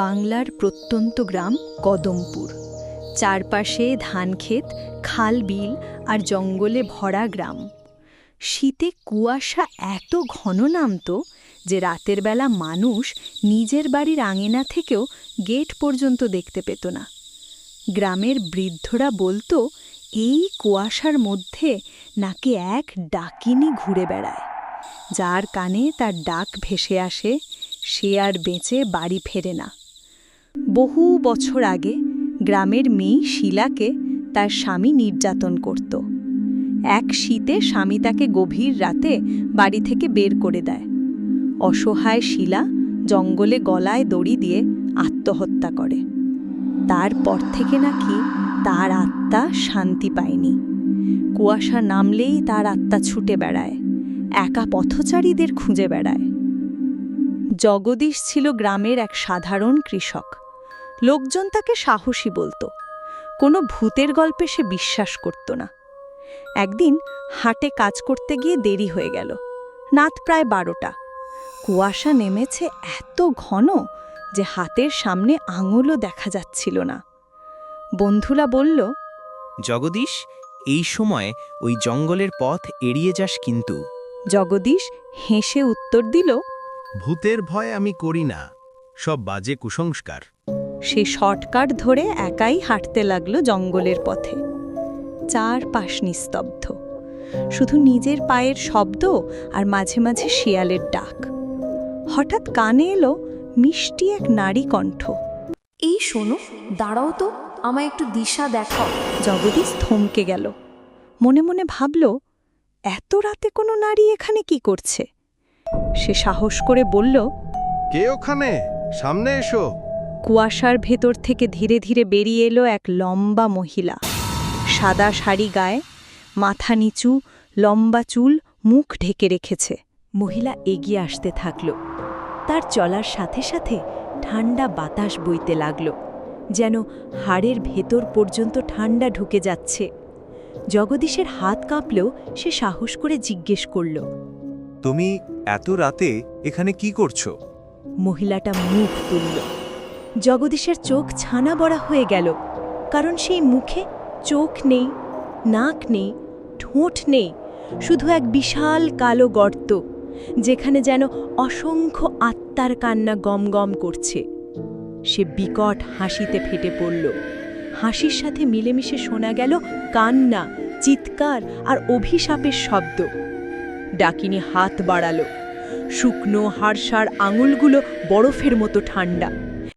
বাংলার প্রত্যন্ত গ্রাম কদমপুর। চারপাশে ধানক্ষেত, খাল বিল আর জঙ্গলে ভরা গ্রাম। শীতে কুয়াশা এত ঘন নামত যে রাতের বেলা মানুষ নিজের বাড়ির আঙিনা থেকেও গেট পর্যন্ত দেখতে পেত না। গ্রামের বৃদ্ধরা বলতো, এই কুয়াশার মধ্যে নাকি এক ডাকিনি ঘুরে বেড়ায়। যার কানে তার ডাক ভেসে আসে, সে আর বেঁচে বাড়ি ফেরে না। বহু বছর আগে গ্রামের মেয়ে শিলাকে তার স্বামী নির্যাতন করত। এক শীতে স্বামী তাকে গভীর রাতে বাড়ি থেকে বের করে দেয়। অসহায় শিলা জঙ্গলে গলায় দড়ি দিয়ে আত্মহত্যা করে। তারপর থেকে নাকি তার আত্মা শান্তি পায়নি। কুয়াশা নামলেই তার আত্মা ছুটে বেড়ায়, একা পথচারীদের খুঁজে বেড়ায়। জগদীশ ছিল গ্রামের এক সাধারণ কৃষক। লোকজন তাকে সাহসী বলতো। কোনো ভূতের গল্পে সে বিশ্বাস করত না। একদিন হাটে কাজ করতে গিয়ে দেরি হয়ে গেল। নাত প্রায় বারোটা। কুয়াশা নেমেছে এত ঘন যে হাতের সামনে আঙুলও দেখা যাচ্ছিল না। বন্ধুরা বলল জগদীশ এই সময় ওই জঙ্গলের পথ এড়িয়ে যাস কিন্তু। জগদীশ হেসে উত্তর দিল ভূতের ভয় আমি করি না। সব বাজে কুসংস্কার। সে শর্টকাট ধরে একাই হাঁটতে লাগল জঙ্গলের পথে। চার পাশ নিস্তব্ধ। শুধু নিজের পায়ের শব্দ আর মাঝে মাঝে শিয়ালের ডাক। হঠাৎ কানে এলো মিষ্টি এক নারী কণ্ঠ। এই শোনো, দাঁড়াও তো, আমায় একটু দিশা দেখাও। জগদীশ থমকে গেল। মনে মনে ভাবল, এত রাতে কোনো নারী এখানে কি করছে? সে সাহস করে বলল, কে ওখানে? সামনে এসো। কুয়াশার ভেতর থেকে ধীরে ধীরে বেরিয়ে এলো এক লম্বা মহিলা। সাদা শাড়ি গায়ে মাথা নিচু লম্বা চুল মুখ ঢেকে রেখেছে। মহিলা এগিয়ে আসতে থাকল। তার চলার সাথে সাথে ঠান্ডা বাতাস বইতে লাগল যেন হাড়ের ভেতর পর্যন্ত ঠান্ডা ঢুকে যাচ্ছে। জগদীশের হাত কাঁপলেও সে সাহস করে জিজ্ঞেস করল তুমি এত রাতে এখানে কি করছ? মহিলাটা মুখ তুলল। জগদীশের চোখ ছানা বড়া হয়ে গেল, কারণ সেই মুখে চোখ নেই, নাক নেই, ঠোঁট নেই, শুধু এক বিশাল কালো গর্ত, যেখানে যেন অসংখ্য আত্মার কান্না গম গম করছে। সে বিকট হাসিতে ফেটে পড়ল। হাসির সাথে মিলেমিশে শোনা গেল কান্না, চিৎকার আর অভিশাপের শব্দ। ডাকিনী হাত বাড়ালো। শুকনো হাড়সার আঙুলগুলো বরফের মতো ঠান্ডা